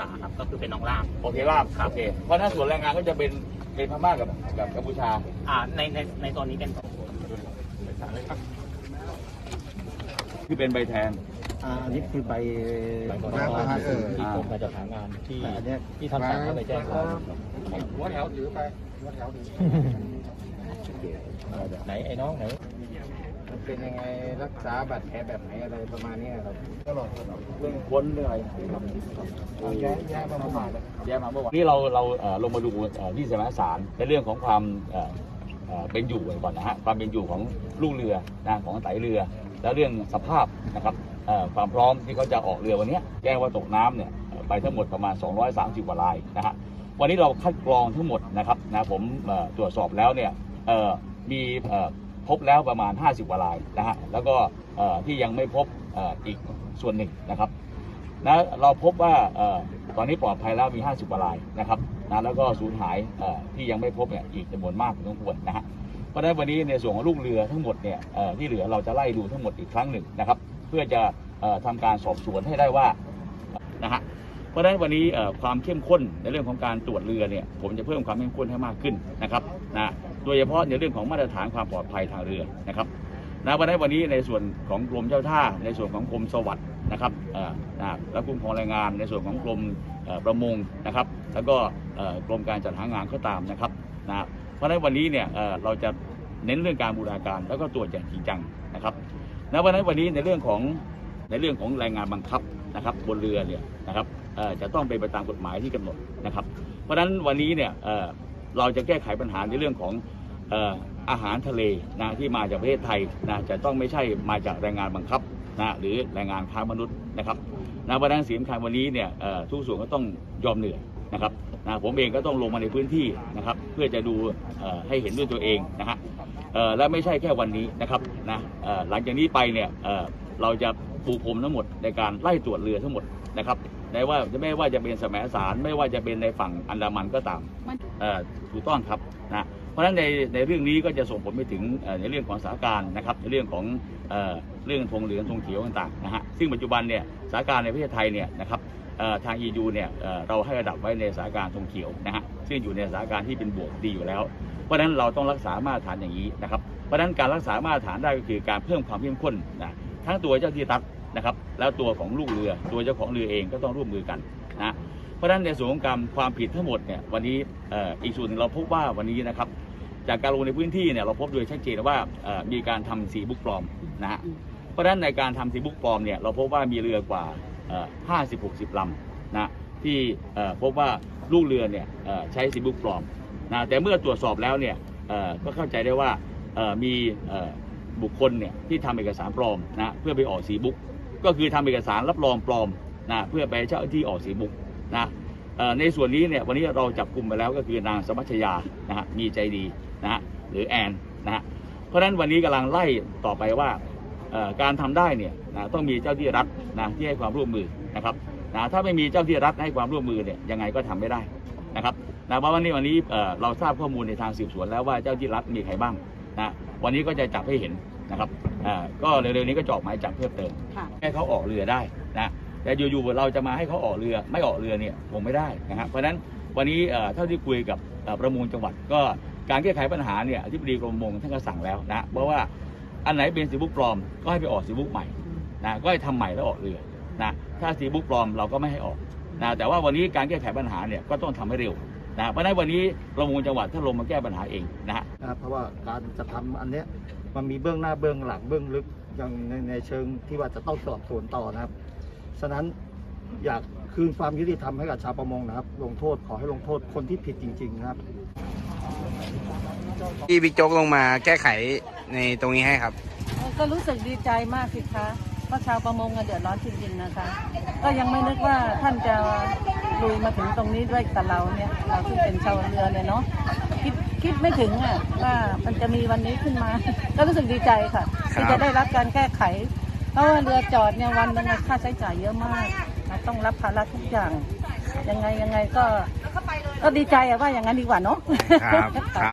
ษาครับก็คือเป็นน้องล่ามโอเคลาบครับ โอเคเพราะฉะนั้นส่วนแรงงานก็จะเป็นเป็นพม่ากับกับกัมพูชาอ่าในในในตอนนี้เป็นสองคนที่เป็นใบแทนอ่าอันนี้คือใบใบขออนุญาตเออที่กรมการจัดหางานที่แต่อันเนี้ยที่ท่านสั่งให้ไปแจ้งความหัวแถวถือไปหัวแถวถือ ไหนไอ้น้องไหน มันเป็นยังไงรักษาบาดแผลแบบไหนอะไรประมาณเนี้ยครับตลอดตลอดเรื่องค้นเรื่องอะไรเอาแย้แย้มาเมื่อวานแย่มาเมื่อวานนี่เราเราเอ่อลงมาดูเอ่อที่สมัยสารในเรื่องของความเอ่อเอ่อเป็นอยู่ก่อนนะฮะความเป็นอยู่ของลูกเรือนะของไตเรือ แล้วเรื่องสภาพนะครับเอ่อความพร้อมที่เขาจะออกเรือวันเนี้ยแจ้งว่าตกน้ำเนี่ยเอ่อไปทั้งหมดประมาณ 230กว่ารายนะฮะวันนี้เราคัดกรองทั้งหมดนะครับนะผมเอ่อตรวจสอบแล้วเนี่ยเอ่อมีเอ่อ พบแล้วประมาณ 50กว่ารายนะฮะแล้วก็ที่ยังไม่พบอีกส่วนหนึ่งนะครับนะเราพบว่าตอนนี้ปลอดภัยแล้วมี 50กว่ารายนะครับนะแล้วก็สูญหายที่ยังไม่พบเนี่ยอีกจำนวนมากพอสมควรนะฮะเพราะฉะนั้นวันนี้ในส่วนของลูกเรือทั้งหมดเนี่ยที่เหลือเราจะไล่ดูทั้งหมดอีกครั้งหนึ่งนะครับ เพื่อจะเอ่อทำการสอบสวนให้ได้ว่านะฮะเพราะฉะนั้นวันนี้ความเข้มข้นในเรื่องของการตรวจเรือเนี่ยผมจะเพิ่มความเข้มข้นให้มากขึ้นนะครับนะ โดยเฉพาะในเรื่องของมาตรฐานความปลอดภัยทางเรือนะครับนะวันนี้วันนี้ในส่วนของกรมเจ้าท่า ในส่วนของกรมสวัสด์นะครับนะและคุ้มครองแรงงาน ในส่วนของกรมประมงนะครับ แล้วก็กรมการจัดหางานก็ตามนะครับนะเพราะฉะนั้นวันนี้เนี่ยเราจะเน้นเรื่องการบูรณาการแล้วก็ตรวจอย่างจริงจังนะครับนะวันนั้นวันนี้ในเรื่องของในเรื่องของแรงงานบังคับนะครับบนเรือเนี่ยนะครับจะต้องเป็นไปตามกฎหมายที่กำหนดนะครับ เพราะฉะนั้นวันนี้เนี่ย เราจะแก้ไขปัญหาในเรื่องของออาหารทะเลนะที่มาจากประเทศไทยนะจะต้องไม่ใช่มาจากแรงงานบังคับนะหรือแรงงานค้ามนุษย์นะครับนะวันนั้นสีสำคัญวันนี้เนี่ยทุกส่วนก็ต้องยอมเหนื่อยนะครับนะผมเองก็ต้องลงมาในพื้นที่นะครับ เพื่อจะดูให้เห็นด้วยตัวเองนะฮะและไม่ใช่แค่วันนี้นะครับนะหลังจากนี้ไปเนี่ยเอ่อเราจะปูพรมทั้งหมดในการไล่ตรวจเรือทั้งหมดนะครับ ในว่าไม่ว่าจะเป็นแสมสารไม่ว่าจะเป็นในฝั่งอันดามันก็ตามเอ่อถูกต้องครับนะเพราะฉะนั้นในในเรื่องนี้ก็จะส่งผลไปถึงเอ่อในเรื่องของสถานการณ์นะครับในเรื่องของเอ่อเรื่องธงเหลืองธงเขียวต่างๆนะฮะซึ่งปัจจุบันเนี่ยสถานการณ์ในประเทศไทยเนี่ยนะครับเอ่อทาง EU เนี่ยเอ่อเราให้ระดับไว้ในสถานการณ์ธงเขียวนะฮะซึ่งอยู่ในสถานการณ์ที่เป็นบวกดีอยู่แล้ว เพราะฉะนั้นเราต้องรักษามาตรฐานอย่างนี้นะครับเพราะฉะนั้นการรักษามาตรฐานได้ก็คือการเพิ่มความเข้มข้นนะทั้งตัวเจ้าที่รัฐ นะครับแล้วตัวของลูกเรือตัวเจ้าของเรือเองก็ต้องร่วมมือกันนะเพราะฉะนั้นในส่วนของการความผิดทั้งหมดเนี่ยวันนี้อีกส่วนหนึ่งเราพบว่าวันนี้นะครับจากการลงในพื้นที่เนี่ยเราพบโดยชัดเจนว่าเอ่อมีการทำสีบุกปลอมนะฮะเพราะฉะนั้นในการทำสีบุกปลอมเนี่ยเราพบว่ามีเรือกว่าห้าสิบหกสิบลำนะที่พบว่าลูกเรือเนี่ยใช้สีบุกปลอมนะแต่เมื่อตรวจสอบแล้วเนี่ยก็เข้าใจได้ว่ามีบุคคลเนี่ยที่ทำเอกสารปลอมนะเพื่อไปออกสีบุ๊ก ก็คือทำเอกสารรับรองปลอมนะเพื่อไปเจ้าที่ออกสีบุกนะในส่วนนี้เนี่ยวันนี้เราจับกลุ่มไปแล้วก็คือนางสมัชยานะฮะมีใจดีนะฮะหรือแอนนะฮะเพราะฉะนั้นวันนี้กำลังไล่ต่อไปว่าการทำได้เนี่ยนะต้องมีเจ้าที่รัฐนะที่ให้ความร่วมมือนะครับนะถ้าไม่มีเจ้าที่รัฐให้ความร่วมมือเนี่ยยังไงก็ทำไม่ได้นะครับนะเพราะวันนี้วันนี้เราทราบข้อมูลในทางสืบสวนแล้วว่าเจ้าที่รัฐมีใครบ้างนะวันนี้ก็จะจับให้เห็นนะครับ อ่าก็เร็วๆนี้ก็จะออกหมายจับเพิ่มเติมค่ะ ให้เขาออกเรือได้นะแต่อยู่ๆเราจะมาให้เขาออกเรือไม่ออกเรือเนี่ยคงไม่ได้นะครับเพราะฉะนั้นวันนี้เอ่อเท่าที่คุยกับเอ่อประมงจังหวัดก็การแก้ไขปัญหาเนี่ยอธิบดีกรมประมงท่านก็สั่งแล้วนะเพราะว่าอันไหนเป็นสีบุ๊กปลอมก็ให้ไปออกสีบุ๊กใหม่ นะก็ให้ทำใหม่แล้วออกเรือนะถ้าสีบุ๊กปลอมเราก็ไม่ให้ออกนะแต่ว่าวันนี้การแก้ไขปัญหาเนี่ยก็ต้องทำให้เร็วนะเพราะฉะนั้นวันนี้ประมงจังหวัดถ้าลงมาแก้ปัญหาเองนะฮะ นะครับเพราะว่าการจะทำอันเนี้ย มันมีเบื้องหน้าเบื้องหลังเบื้องลึกอย่างในในเชิงที่ว่าจะต้องสอบสวนต่อนะครับ ฉะนั้นอยากคืนความยุติธรรมให้กับชาวประมงนะครับ ลงโทษขอให้ลงโทษคนที่ผิดจริง ๆ นะครับ ที่บิ๊กโจ๊กลงมาแก้ไขในตรงนี้ให้ครับ ก็รู้สึกดีใจมากสิคะเพราะชาวประมงอะเดือดร้อนจริงๆนะคะ ก็ยังไม่นึกว่าท่านจะลุยมาถึงตรงนี้ด้วยกับเราเนี่ย เราที่เป็นชาวเรือเลยเนาะคิด คิดไม่ถึงอะว่ามันจะมีวันนี้ขึ้นมา ก็รู้สึกดีใจค่ะ ที่จะได้รับการแก้ไข เพราะว่าเรือจอดเนี่ยวันหนึงอะค่าใช้จ่ายเยอะมากเราต้องรับภาระทุกอย่าง ยังไงยังไงก็ ก็ดีใจอะว่าอย่างนั้นดีกว่าเนาะ ครับ ครับ